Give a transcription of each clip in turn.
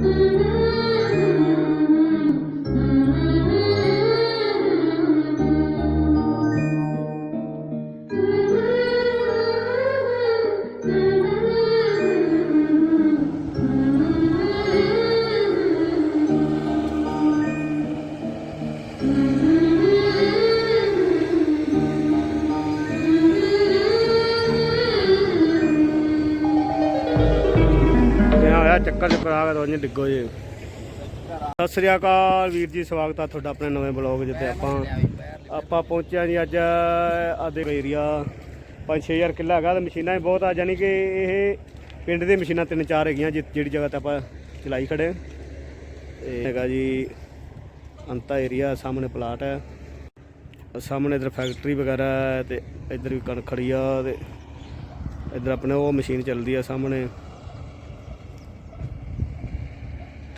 ਮੈਂ ਚੱਕਰ ਚ ਪਾ ਡਿੱਗੋ ਜੀ। ਸਤਿ ਸ੍ਰੀ ਅਕਾਲ ਵੀਰ ਜੀ, ਸਵਾਗਤ ਆ ਤੁਹਾਡਾ ਆਪਣੇ ਨਵੇਂ ਬਲੌਗ ਜਿੱਤੇ ਆਪਾਂ ਆਪਾਂ ਪਹੁੰਚਿਆ ਜੀ ਅੱਜ ਆਦੇ ਏਰੀਆ 5-6000 ਕਿੱਲਾ ਹੈਗਾ ਤੇ ਮਸ਼ੀਨਾਂ ਵੀ ਬਹੁਤ ਆ ਜਾਨੀ ਕਿ ਇਹ ਪਿੰਡ ਦੇ ਮਸ਼ੀਨਾਂ ਤਿੰਨ ਚਾਰ ਹੈਗੀਆਂ ਜਿ- ਜਿਹੜੀ ਜਗ੍ਹਾ ਤੇ ਆਪਾਂ ਚਲਾਈ ਖੜੇ ਇਹ ਹੈਗਾ ਜੀ ਅੰਤਾ ਏਰੀਆ ਸਾਹਮਣੇ ਪਲਾਟ ਹੈ। ਸਾਹਮਣੇ ਇਧਰ ਫੈਕਟਰੀ ਵਗੈਰਾ ਹੈ ਤੇ ਇਧਰ ਵੀ ਕਣਕ ਖੜੀ ਆ ਤੇ ਇਧਰ ਆਪਣੇ ਉਹ ਮਸ਼ੀਨ ਚੱਲਦੀ ਆ ਸਾਹਮਣੇ।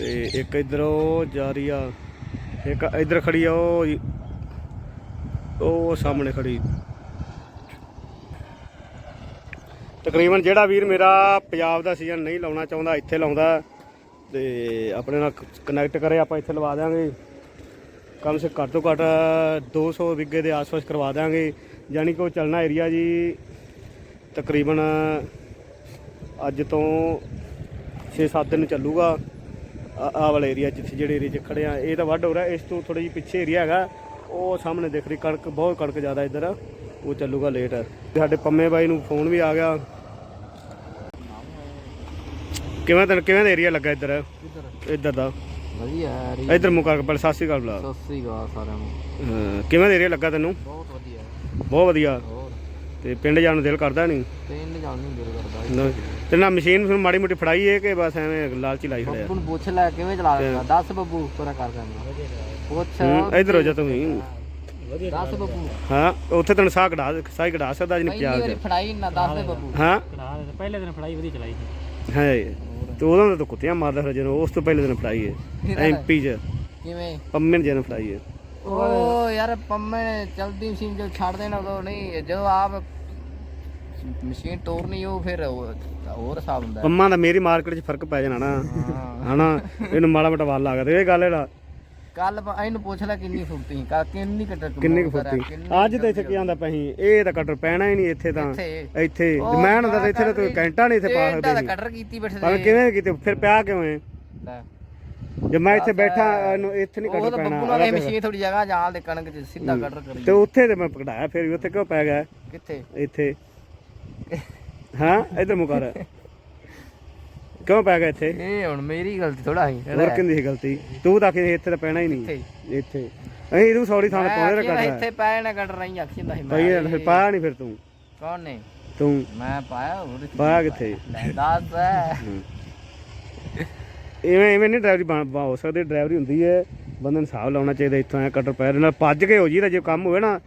ਤੇ ਇੱਕ ਇਧਰ ਉਹ ਜਾ ਰਹੀ ਆ, ਇੱਕ ਇਧਰ ਖੜੀ ਆ ਉਹ ਉਹ ਸਾਹਮਣੇ ਖੜੀ। ਤਕਰੀਬਨ ਜਿਹੜਾ ਵੀਰ ਮੇਰਾ ਪੰਜਾਬ ਦਾ ਸੀਜ਼ਨ ਨਹੀਂ ਲਾਉਣਾ ਚਾਹੁੰਦਾ, ਇੱਥੇ ਲਾਉਂਦਾ, ਤੇ ਆਪਣੇ ਨਾਲ ਕਨੈਕਟ ਕਰੇ, ਆਪਾਂ ਇੱਥੇ ਲਵਾ ਦਿਆਂਗੇ। ਕਮ ਸੇ ਘੱਟ ਤੋਂ ਘੱਟ 200 ਵਿੱਗੇ ਦੇ ਆਸ-ਪਾਸ ਕਰਵਾ ਦਿਆਂਗੇ। ਯਾਨੀ ਕਿ ਉਹ ਚੱਲਣਾ ਏਰੀਆ ਜੀ ਤਕਰੀਬਨ ਅੱਜ ਤੋਂ 6-7 ਦਿਨ ਚੱਲੂਗਾ। ਆਹ ਵਾਲਾ ਏਰੀਆ ਜਿੱਥੇ ਜਿਹੜੇ ਏਰੀਆ 'ਚ ਖੜੇ ਆ ਇਹ ਤਾਂ ਵੱਡ ਹੋ ਰਿਹਾ ਇਸ ਤੋਂ ਥੋੜੀ ਜਿਹੀ ਪਿੱਛੇ ਏਰੀਆ ਹੈਗਾ ਉਹ ਸਾਹਮਣੇ ਦਿਖ ਰਹੀ ਕਣਕ ਬਹੁਤ ਕਣਕ ਜ਼ਿਆਦਾ ਇੱਧਰ ਉਹ ਚੱਲੂਗਾ ਲੇਟ ਸਾਡੇ ਪੰਮੇ ਬਾਈ ਨੂੰ ਫੋਨ ਵੀ ਆ ਗਿਆ। ਕਿਵੇਂ ਤੈਨੂੰ ਕਿਵੇਂ ਦਾ ਏਰੀਆ ਲੱਗਾ ਇੱਧਰ? ਇੱਧਰ। ਦਾ। ਵਧੀਆ ਯਾਰ। ਇੱਧਰ ਮੁਕਾ ਕੇ ਸਤਿ ਸ਼੍ਰੀ ਅਕਾਲ ਬੁਲਾ। ਸਤਿ ਸ੍ਰੀ ਅਕਾਲ ਸਾਰਿਆਂ ਨੂੰ। ਕਿਵੇਂ ਦਾ ਏਰੀਆ ਲੱਗਾ ਤੈਨੂੰ? ਬਹੁਤ ਵਧੀਆ ਬਹੁਤ ਵਧੀਆ। ਤੇ ਪਿੰਡ ਜਾਣ ਨੂੰ ਦਿਲ ਕਰਦਾ ਨਹੀਂ। ਪਿੰਡ ਜਾਣ ਨੂੰ ਦਿਲ ਕਰਦਾ ਜੀ। ਤੇ ਨਾ ਮਸ਼ੀਨ ਫਿਰ ਮਾੜੀ ਮੋਟੀ ਫੜਾਈ ਹੈ ਕਿ ਬਸ ਐਵੇਂ ਲਾਲਚੀ ਲਾਈ ਖੜਿਆ। ਬੱਬੂ ਨੂੰ ਪੁੱਛ ਲੈ ਕਿਵੇਂ ਚਲਾ ਦੱਸ ਬੱਬੂ ਪੂਰਾ ਕਰ ਦੇਣਾ ਪੁੱਛ। ਇਧਰ ਹੋ ਜਾ ਤੂੰ ਵੀ। ਦੱਸ ਬੱਬੂ। ਹਾਂ ਉੱਥੇ ਤੈਨੂੰ ਸਾਹ ਕਢਾ ਸਾਹ ਕਢਾ ਸਕਦਾ ਜਿਹਨੇ ਪਹਿਲੀ ਪਿਆਰ ਵਾਰੀ ਫੜਾਈ ਨਾ ਦੱਸ ਦੇ ਬੱਬੂ। ਹਾਂ। ਪਹਿਲੇ ਦਿਨ ਫੜਾਈ ਵਧੀਆ ਚਲਾਈ ਹੈ ਤੇ ਉਦੋਂ ਤਾਂ ਤੂੰ ਕੁੱਤਿਆਂ ਮਾਰਦਾ ਫਿਰ ਜਦੋਂ ਉਸ ਤੋਂ ਪਹਿਲੇ ਦਿਨ ਫੜਾਈ ਹੈ ਐਮਪੀ ਚ। ਕਿਵੇਂ? ਪੰਮੇ ਨੇ ਜਦੋਂ ਫੜਾਈ ਹੈ ਓ ਯਾਰ ਪੰਮੇ ਨੇ ਚਲਦੀ ਮਸ਼ੀਨ ਜੋ ਛੱਡ ਦੇਣਾ ਉਦੋਂ ਨਹੀਂ ਜਦੋਂ ਆਪ ਮਸ਼ੀਨ ਤੋਰਨੀ ਉਹ ਫਿਰ ਉਹ- ਹੋਰ ਹਿਸਾਬ ਹੁੰਦਾ। ਪੰਮਾ ਦਾ ਮੇਰੀ ਮਾਰਕੀਟ 'ਚ ਫ਼ਰਕ ਪੈ ਜਾਣਾ ਨਾ। ਹਨਾ ਇਹਨੂੰ ਮਾੜਾ ਮੋਟਾ ਵੱਲ ਲੱਗਾ ਤੇ ਇਹ ਗੱਲ ਇਹਦਾ। ਕੱਲ ਇਹਨੂੰ ਪੁੱਛ ਲੈ ਕਿੰਨੀ ਫੁੱਟੀ ਕਾ ਕਿੰਨੀ ਕਟਰ ਕਿੰਨੀ ਕੁ ਅੱਜ ਤਾਂ ਇੱਥੇ ਕੀ ਆਂਦਾ ਪਈ? ਇਹ ਤਾਂ ਕਟਰ ਪੈਣਾ ਹੀ ਨਹੀਂ ਇੱਥੇ ਤਾਂ। ਇੱਥੇ। ਇੱਥੇ। ਮੈਂ ਹੁੰਦਾ ਤਾਂ ਇੱਥੇ ਤਾਂ ਕੋਈ ਘੰਟਾ ਨਹੀਂ ਇੱਥੇ ਪਾ ਸਕਦੇ ਸੀ। ਕਟਰ ਕੀਤੀ ਬੈਠੇ ਪਰ ਕਿਵੇਂ ਕਿਤੇ ਫਿਰ ਪਿਆ ਹੈ ਲੈ। ਜੇ ਮੈਂ ਇੱਥੇ ਬੈਠਾ ਇਹਨੂੰ ਇੱਥੇ ਨਹੀਂ ਉਹ ਤਾਂ ਪੈਣਾ ਬੱਬੂ ਨਾਲ ਇਹ ਮਸ਼ੀਨ ਥੋੜੀ ਜਗ੍ਹਾ ਜਾਲ ਦੇ ਕਣਕ ਚ ਸਿੱਧਾ ਕਟਰ ਕਰੀ ਤੇ ਉੱਥੇ ਤੇ ਮੈਂ ਪਕੜਾਇਆ ਫਿਰ ਵੀ ਉੱਥੇ ਕਿਉਂ ਪੈ ਗਿਆ? ਕਿੱਥੇ? ਇੱਥੇ। ਹਾਂ ਇੱਧਰ ਮੁਕਰ ਕਿਉਂ ਪੈ ਗਿਆ ਇੱਥੇ? ਇਹ ਹੁਣ ਮੇਰੀ ਗਲਤੀ ਥੋੜਾ ਸੀ ਹੋਰ ਕਿੰਦੀ ਸੀ ਗਲਤੀ? ਤੂੰ ਤਾਂ ਕਿ ਇੱਥੇ ਤਾਂ ਪੈਣਾ ਹੀ ਨਹੀਂ। ਇੱਥੇ। ਅਸੀਂ ਇਹਨੂੰ ਸੌਰੀ ਥਾਂ ਪਾਉਣੇ ਮੈਂ ਰੱਖਦਾ ਇੱਥੇ ਪਾਇਆ ਨਾ ਕਟਰ ਨਹੀਂ ਆਖੀ ਹੁੰਦਾ ਸੀ ਮੈਂ। ਭਾਈ ਫਿਰ ਪਾਇਆ ਨਹੀਂ ਫਿਰ ਤੂੰ। ਕੌਣ ਨੇ? ਤੂੰ। ਮੈਂ ਪਾਇਆ ਹੋਰ ਪਾਇਆ ਕਿੱਥੇ? ਦੱਸ। ਇਵੇਂ ਇਵੇਂ ਨਹੀਂ ਡਰਾਈਵਰੀ ਹੋ ਸਕਦੀ ਡਰਾਈਵਰੀ ਹੁੰਦੀ ਹੈ। ਬੰਦੇ ਨੂੰ ਹਿਸਾਬ ਲਾਉਣਾ ਚਾਹੀਦਾ ਇੱਥੋਂ ਐ ਕਟਰ ਪੈਰ ਨਾਲ ਭੱਜ ਕੇ ਹੋ ਜੀ ਦਾ ਜੇ ਕੰਮ ਹੋਵੇ ਨਾ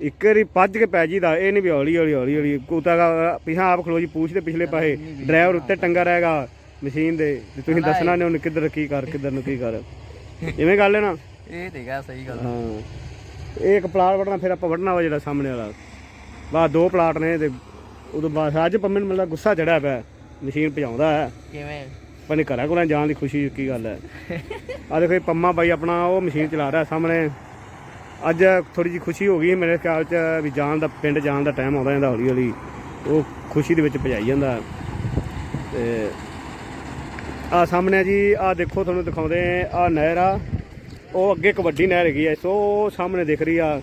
ਇੱਕ ਵਾਰੀ ਭੱਜ ਕੇ ਪੈ ਜੀਦਾ ਇਹ ਨਹੀਂ ਵੀ ਹੌਲੀ ਹੌਲੀ ਹੌਲੀ ਹੌਲੀ। ਕੂਤਾ ਪਿਛਾ ਆਪ ਖਲੋ ਜੀ ਪੂਛ ਦੇ ਪਿਛਲੇ ਪਾਸੇ ਡਰਾਈਵਰ ਉੱਤੇ ਟੰਗਾ ਰਹੇਗਾ ਮਸ਼ੀਨ ਦੇ ਤੇ ਤੁਸੀਂ ਦੱਸਣਾ ਨੇ ਉਹਨੇ ਕਿੱਧਰ ਕੀ ਕਰ ਕਿੱਧਰ ਨੂੰ ਕੀ ਕਰ। ਇਵੇਂ ਗੱਲ ਹੈ ਨਾ? ਇਹ ਤੇ ਗਾ ਸਹੀ ਗੱਲ ਹਾਂ। ਇਹ ਇੱਕ ਪਲਾਟ ਵੜਨਾ ਫਿਰ ਆਪਾਂ ਵੜਨਾ ਵਾ ਜਿਹੜਾ ਸਾਹਮਣੇ ਵਾਲਾ। ਬਾ ਦੋ ਪਲਾਟ ਨੇ ਤੇ ਉਦੋਂ ਬਾਅਦ ਅੱਜ ਪੰਮੇ ਨੂੰ ਮਿਲਦਾ ਗੁੱਸਾ ਚੜਿਆ ਪਿਆ ਮਸ਼ੀਨ ਭਜਾਉਂਦਾ ਹੈ। ਕਿਵੇਂ? ਪਰ ਨਹੀਂ ਘਰਾਂ ਕੋਲਾਂ ਜਾਣ ਦੀ ਖੁਸ਼ੀ ਕੀ ਗੱਲ ਹੈ। ਆ ਦੇਖੋ ਇਹ ਪੰਮਾ ਬਾਈ ਆਪਣਾ ਉਹ ਮਸ਼ੀਨ ਚਲਾ ਰਿਹਾ ਸਾਹਮਣੇ। ਅੱਜ ਥੋੜੀ ਜੀ ਖੁਸ਼ੀ ਹੋ ਗਈ ਮੇਰੇ ਖਿਆਲ ਚ ਵੀ ਜਾਣ ਦਾ, ਪਿੰਡ ਜਾਣ ਦਾ ਟਾਈਮ ਆਉਂਦਾ ਜਾਂਦਾ ਹੌਲੀ ਹੌਲੀ ਉਹ ਖੁਸ਼ੀ ਦੇ ਵਿੱਚ ਭਜਾਈ ਜਾਂਦਾ। ਤੇ ਆ ਸਾਹਮਣੇ ਜੀ ਆ ਦੇਖੋ ਤੁਹਾਨੂੰ ਦਿਖਾਉਂਦੇ ਆ ਨਹਿਰ ਆ। ਉਹ ਅੱਗੇ ਇੱਕ ਵੱਡੀ ਨਹਿਰ ਹੈਗੀ ਐ ਸੋ ਸਾਹਮਣੇ ਦਿਖ ਰਹੀ ਆ।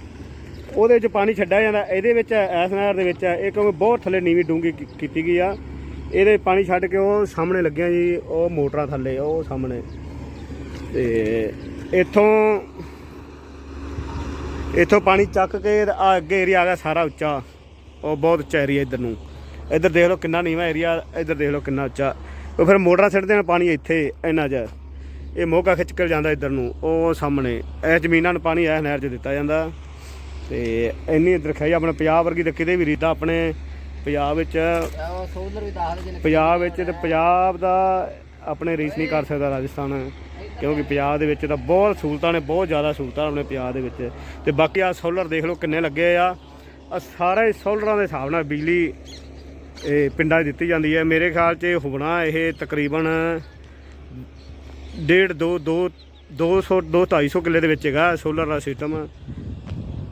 ਉਹਦੇ ਵਿੱਚ ਪਾਣੀ ਛੱਡਿਆ ਜਾਂਦਾ। ਇਹਦੇ ਵਿੱਚ ਇਸ ਨਹਿਰ ਦੇ ਵਿੱਚ ਇਹ ਕਿਉਂਕਿ ਬਹੁਤ ਥੱਲੇ ਨੀਵੀਂ ਡੂੰਗੀ ਕੀਤੀ ਗਈ ਆ। ਇਹਦੇ ਪਾਣੀ ਛੱਡ ਕੇ ਉਹ ਸਾਹਮਣੇ ਲੱਗਿਆ ਜੀ, ਉਹ ਮੋਟਰਾਂ ਥੱਲੇ, ਉਹ ਸਾਹਮਣੇ। ਤੇ ਇੱਥੋਂ ਇੱਥੋਂ ਪਾਣੀ ਚੱਕ ਕੇ ਆ ਅੱਗੇ ਏਰੀਆ ਆ ਗਿਆ ਸਾਰਾ ਉੱਚਾ। ਉਹ ਬਹੁਤ ਉੱਚਾ ਏਰੀਆ ਇੱਧਰ ਨੂੰ। ਇੱਧਰ ਦੇਖ ਲਓ ਕਿੰਨਾ ਨੀਵਾਂ ਏਰੀਆ ਇੱਧਰ ਦੇਖ ਲਓ ਕਿੰਨਾ ਉੱਚਾ। ਉਹ ਫਿਰ ਮੋਟਰਾਂ ਸਿੱਟਦੇ ਨੇ ਪਾਣੀ ਇੱਥੇ, ਇੰਨਾ ਜਿਹਾ। ਇਹ ਮੋਗਾ ਖਿੱਚ ਕੇ ਜਾਂਦਾ ਇੱਧਰ ਨੂੰ, ਉਹ ਸਾਹਮਣੇ। ਇਹ ਜ਼ਮੀਨਾਂ ਨੂੰ ਪਾਣੀ ਇਹ ਨਹਿਰ 'ਚ ਦਿੱਤਾ ਜਾਂਦਾ। ਤੇ ਇੰਨੀ ਇੱਧਰ ਖਾਈ ਆਪਣੇ ਪੰਜਾਬ ਵਰਗੀ ਤਾਂ ਕਿਤੇ ਵੀ ਰੀਤਾ ਆਪਣੇ ਪੰਜਾਬ ਵਿੱਚ ਸੋਲਰ ਵੀ ਪੰਜਾਬ ਵਿੱਚ ਤੇ ਪੰਜਾਬ ਦਾ ਆਪਣੇ ਰੀਸ ਨਹੀਂ ਕਰ ਸਕਦਾ ਰਾਜਸਥਾਨ ਕਿਉਂਕਿ ਪੰਜਾਬ ਦੇ ਵਿੱਚ ਤਾਂ ਬਹੁਤ ਸਹੂਲਤਾਂ ਨੇ ਬਹੁਤ ਜ਼ਿਆਦਾ ਸਹੂਲਤਾਂ ਆਪਣੇ ਪੰਜਾਬ ਦੇ ਵਿੱਚ। ਤੇ ਬਾਕੀ ਆ ਸੋਲਰ ਦੇਖ ਲਓ ਕਿੰਨੇ ਲੱਗੇ ਆ। ਆ ਸਾਰੇ ਸੋਲਰਾਂ ਦੇ ਹਿਸਾਬ ਨਾਲ ਬਿਜਲੀ ਇਹ ਪਿੰਡਾਂ 'ਚ ਦਿੱਤੀ ਜਾਂਦੀ ਹੈ। ਮੇਰੇ ਖਿਆਲ 'ਚ ਹੋਣਾ ਇਹ ਤਕਰੀਬਨ ਡੇਢ ਦੋ ਦੋ 200 ਦੋ 250 ਕਿੱਲੇ ਦੇ ਵਿੱਚ ਹੈਗਾ ਸੋਲਰ ਦਾ ਸਿਸਟਮ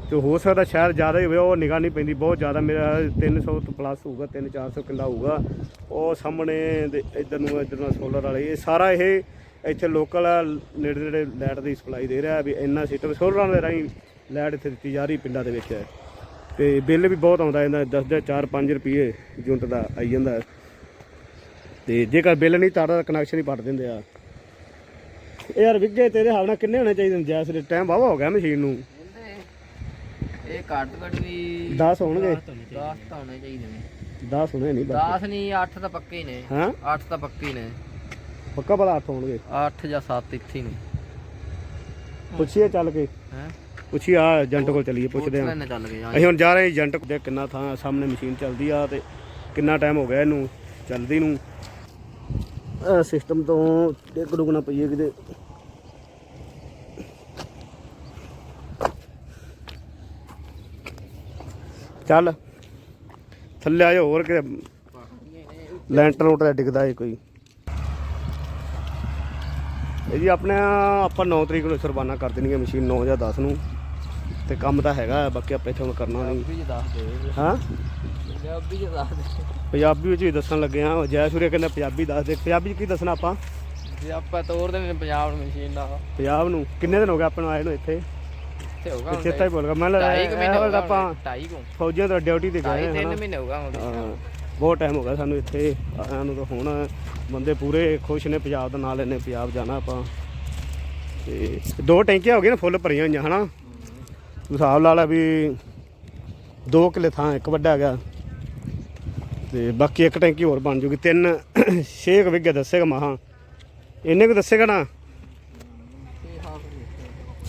ਤੇ ਹੋ ਸਕਦਾ ਸ਼ਾਇਦ ਜ਼ਿਆਦਾ ਹੀ ਹੋਵੇ, ਉਹ ਨਿਗਾਹ ਨਹੀਂ ਪੈਂਦੀ, ਬਹੁਤ ਜ਼ਿਆਦਾ ਮੇਰਾ 300 ਤੋਂ ਪਲੱਸ ਹੋਊਗਾ 3 400 ਕਿੱਲਾ ਹੋਊਗਾ। ਉਹ ਸਾਹਮਣੇ ਦੇ ਇੱਧਰ ਨੂੰ ਇੱਧਰ ਨੂੰ ਸੋਲਰ ਵਾਲੇ, ਇਹ ਸਾਰਾ ਇਹ ਇੱਥੇ ਲੋਕਲ ਨੇੜੇ ਨੇੜੇ ਲਾਈਟ ਦੀ ਸਪਲਾਈ ਦੇ ਰਿਹਾ ਵੀ ਇੰਨਾ ਸਿਸਟਮ ਸੋਲਰਾਂ ਦੇ ਰਾਹੀਂ ਲਾਈਟ ਇੱਥੇ ਦਿੱਤੀ ਜਾ ਰਹੀ ਪਿੰਡਾਂ ਦੇ ਵਿੱਚ। ਤੇ ਬਿੱਲ ਵੀ ਬਹੁਤ ਆਉਂਦਾ ਇਹਦਾ 10 ਦੇ 4-5 ਰੁਪਏ ਯੂਨਿਟ ਦਾ ਆਈ ਜਾਂਦਾ। ਤੇ ਜੇਕਰ ਬਿੱਲ ਨਹੀਂ ਤਾਰਦਾ ਕਨੈਕਸ਼ਨ ਹੀ ਪੱਟ ਦਿੰਦੇ ਆ। ਇਹ ਯਾਰ ਵਿੱਗੇ ਤੇਰੇ ਹਿਸਾਬ ਨਾਲ ਕਿੰਨੇ ਹੋਣੇ ਚਾਹੀਦੇ ਨੇ, ਜੈਸ ਦੇ ਟਾਈਮ ਵਾਵਾ ਹੋ ਗਿਆ ਮਸ਼ੀਨ ਨੂੰ। ਇਹ ਘੱਟ ਘੱਟ ਵੀ 10 ਹੋਣਗੇ। 10 ਤਾਂ ਹੋਣੇ ਚਾਹੀਦੇ ਨੇ। 10 ਹੋਣੇ ਨਹੀਂ ਬਸ 10 ਨਹੀਂ 8 ਤਾਂ ਪੱਕੇ ਹੀ ਨੇ। ਹਾਂ? 8 ਤਾਂ ਪੱਕੇ ਹੀ ਨੇ। ਪੱਕਾ ਪਤਾ 8 ਹੋਣਗੇ। 8 ਜਾਂ 7 ਇੱਥੇ ਹੀ ਨੇ। ਪੁੱਛੀਏ ਚੱਲ ਕੇ। ਹੈ? ਪੁੱਛੀਏ ਆ ਏਜੰਟ ਕੋਲ ਚੱਲੀਏ ਪੁੱਛਦੇ ਆ। ਨੇ ਚੱਲ ਗਏ ਅਸੀਂ ਹੁਣ ਜਾ ਰਹੇ ਏਜੰਟ ਦੇ ਕਿੰਨਾ ਥਾਂ ਸਾਹਮਣੇ ਮਸ਼ੀਨ ਚੱਲਦੀ ਆ ਤੇ ਕਿੰਨਾ ਟਾਈਮ ਹੋ ਗਿਆ ਇਹਨੂੰ ਚੱਲਦੀ ਨੂੰ। ਸਿਸਟਮ ਤੋਂ ਡਿੱਗ ਡੁੱਗਣਾ ਪਈਏ ਕਿਤੇ। ਚੱਲ। ਥੱਲੇ ਆ ਜਾ ਹੋਰ ਕਿ ਲੈਂਟਰ ਲੋਟਰ ਡਿੱਗਦਾ ਏ ਕੋਈ। ਇਹ ਜੀ ਆਪਣੇ ਆਪਾਂ 9 ਤਰੀਕ ਨੂੰ ਸਰਬਾਨਾ ਕਰ ਦੇਣੀ ਹੈ ਮਸ਼ੀਨ 9 ਜਾਂ 10 ਨੂੰ। ਤੇ ਕੰਮ ਤਾਂ ਹੈਗਾ ਬਾਕੀ ਆਪਾਂ ਇੱਥੇ ਹੁਣ ਕਰਨਾ ਨਹੀਂ। ਦੇ। ਹਾਂ? ਪੰਜਾਬੀ ਚ ਦੱਸ ਦੇ। ਪੰਜਾਬੀ ਵਿੱਚ ਵੀ ਦੱਸਣ ਲੱਗੇ ਆ। ਜੈ ਸੂਰਿਆ ਕਹਿੰਦਾ ਪੰਜਾਬੀ ਦੱਸ ਦੇ। ਪੰਜਾਬੀ ਚ ਕੀ ਦੱਸਣਾ ਆਪਾਂ? ਜੇ ਆਪਾਂ ਤੋਰਦੇ ਨੇ ਪੰਜਾਬ ਨੂੰ ਮਸ਼ੀਨ ਦਾ। ਪੰਜਾਬ ਨੂੰ। ਕਿੰਨੇ ਦਿਨ ਹੋ ਗਏ ਆਪਾਂ ਨੂੰ ਆਏ ਨੂੰ ਇੱਥੇ? ਤੇ ਹੋਗਾ ਹੁਣ ਚੇਤਾ ਹੀ ਭੁੱਲ ਗਿਆ ਮੈਂ ਢਾਈ ਕੁ ਮਹੀਨੇ ਹੋ ਲੱਗਾ ਗਏ ਆਪਾਂ ਢਾਈ ਕੁ ਫੌਜੀਆਂ ਤੋਂ ਡਿਊਟੀ ਤੇ ਢਾਈ ਗਏ ਤਿੰਨ ਹਾਂ ਮਹੀਨੇ ਹੋਗਾ ਹੁਣ ਬਹੁਤ ਟਾਈਮ ਹੋ ਗਿਆ ਸਾਨੂੰ ਇੱਥੇ ਆਇਆਂ ਨੂੰ ਤਾਂ ਹੁਣ ਬੰਦੇ ਪੂਰੇ ਖੁਸ਼ ਨੇ ਪੰਜਾਬ ਦਾ ਨਾਂ ਲੈਣੇ ਪੰਜਾਬ ਜਾਣਾ ਆਪਾਂ. ਤੇ ਦੋ ਟੈਂਕੀਆਂ ਹੋ ਗਈਆਂ ਨੇ ਫੁੱਲ ਭਰੀਆਂ ਹੋਈਆਂ ਹਨਾ? ਤੂੰ ਹਿਸਾਬ ਲਾ ਲਾ ਵੀ 2 ਕਿੱਲੇ ਥਾਂ ਇੱਕ ਵੱਡਾ ਹੈਗਾ। ਤੇ ਬਾਕੀ ਇੱਕ ਟੈਂਕੀ ਹੋਰ ਬਣ ਜੂਗੀ। ਤਿੰਨ 6 ਵਿਗੇ ਦੱਸੇਗਾ ਮਹਾ। ਇੰਨੇ ਕੁ ਦੱਸੇਗਾ ਨਾ?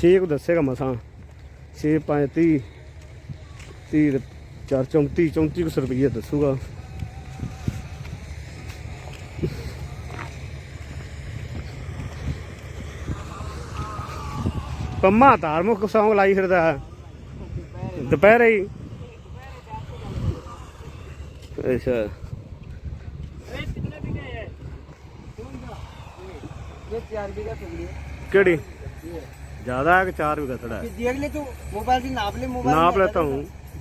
6 ਕੁ ਦੱਸੇਗਾ ਮਸਾਂ। 6 5 30 30 ਚਾਰ 34 34 ਕੁ ਰੁਪਏ ਦੱਸੂਗਾ। ਪੰਮਾ ਧਾਰਮਿਕ ਸੌਂਗ ਲਾਈ ਫਿਰਦਾ। ਹੈ। ਦੁਪਹਿਰੇ ਹੀ। ਅੱਛਾ। ਇਹ ਚਾਰ ਵੀ ਦਾ ਟੁਕੜੀ ਕਿਹੜੀ? ज्यादा है कि चार बीघा थोड़ा है देख ले तू मोबाइल से नाप ले मोबाइल नाप लेता हूँ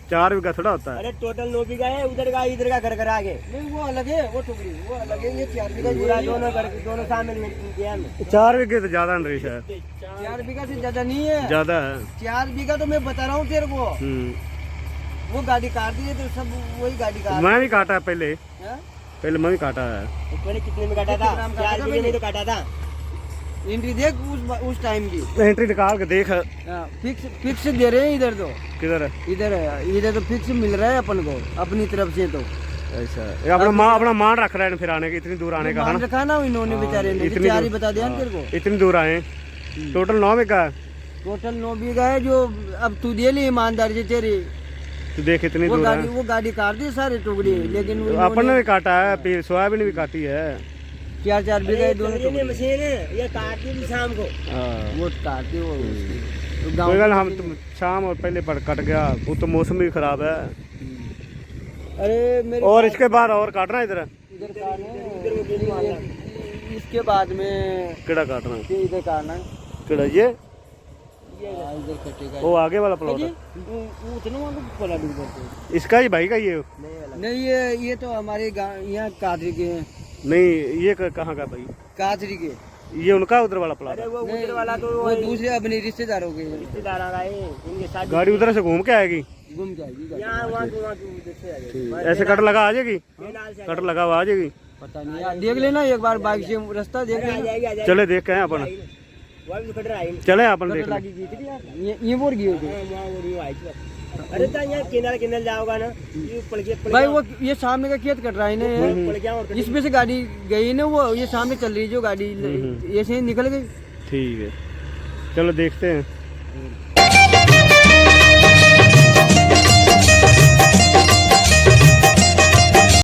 चार बीघा थोड़ा होता है अरे टोटल नौ बीघा है उधर का इधर का घर घर आगे नहीं वो अलग है वो टुकड़ी वो अलग है ये चार बीघा पूरा दोनों घर दोनों शामिल किया चार बीघे से ज्यादा नहीं है चार बीघा से ज्यादा नहीं है ज्यादा है चार बीघा तो मैं बता रहा हूँ तेरे को वो गाड़ी काट दी है तो सब वही गाड़ी काट मैं भी काटा पहले पहले मैं भी काटा है मैंने कितने में काटा था चार बीघे में तो काटा था एंट्री देख उस उस टाइम की एंट्री निकाल के देख फिक्स फिक्स दे रहे हैं इधर तो किधर है इधर इधर तो फिक्स मिल रहा है अपन को अपनी तरफ से तो ऐसा ये अपना माँ अपना मान रख रहे हैं फिर आने के इतनी दूर आने का है मान ना रखा ना इन्होंने बेचारे ने इतनी चार ही दूर- बता दिया ना हाँ, तेरे को इतनी दूर आए टोटल नौ बीघा है टोटल नौ बीघा है जो अब तू दे ली ईमानदारी से तेरी तो देख इतनी वो दूर गाड़ी है वो गाड़ी काट दी सारे टुकड़ी लेकिन वो अपन ने भी काटा है फिर सोयाबीन भी काटी है चार चार बीघा है दोनों मशीन है ये काटती थी शाम को। हाँ। वो काटती वो उसकी। तो कोई गल हम तुम शाम और पहले पर कट गया वो तो मौसम भी खराब है। अरे मेरे और इसके बाद और काटना इधर? इधर काटना इसके बाद में केड़ा काटना ये इधर काटना है। केड़ा ये? हाँ, इधर कटेगा। वो आगे वाला प्लॉट है। इसका ही भाई का ये? नहीं ये ये तो हमारे गाँव यहाँ कादरी के हैं। नहीं ये कहाँ का भाई? कादरी के। ये उनका उधर वाला प्लाट है? वो उधर वाला तो वो दूसरे अपने रिश्तेदारों के रिश्तेदार आ रहे हैं उनके साथ गाड़ी उधर से घूम के आएगी? घूम जाएगी यहाँ वहाँ से वहाँ से उधर से आ ऐसे कट लगा आ जाएगी? कट लगा हुआ आ जाएगी? पता नहीं। यार देख लेना एक बार बाइक से रास्ता देख लेना। चले देख के अपन। चले अपन देख ले। ये ये बोर गई होगी अरे तो यहाँ किनारे किनारे जाओगा ना ये पड़ भाई वो ये सामने का खेत कट रहा है ना पड़ गया और इसमें से गाड़ी गई ना वो ये सामने चल रही है जो गाड़ी ये से निकल गई। ठीक है। चलो देखते हैं।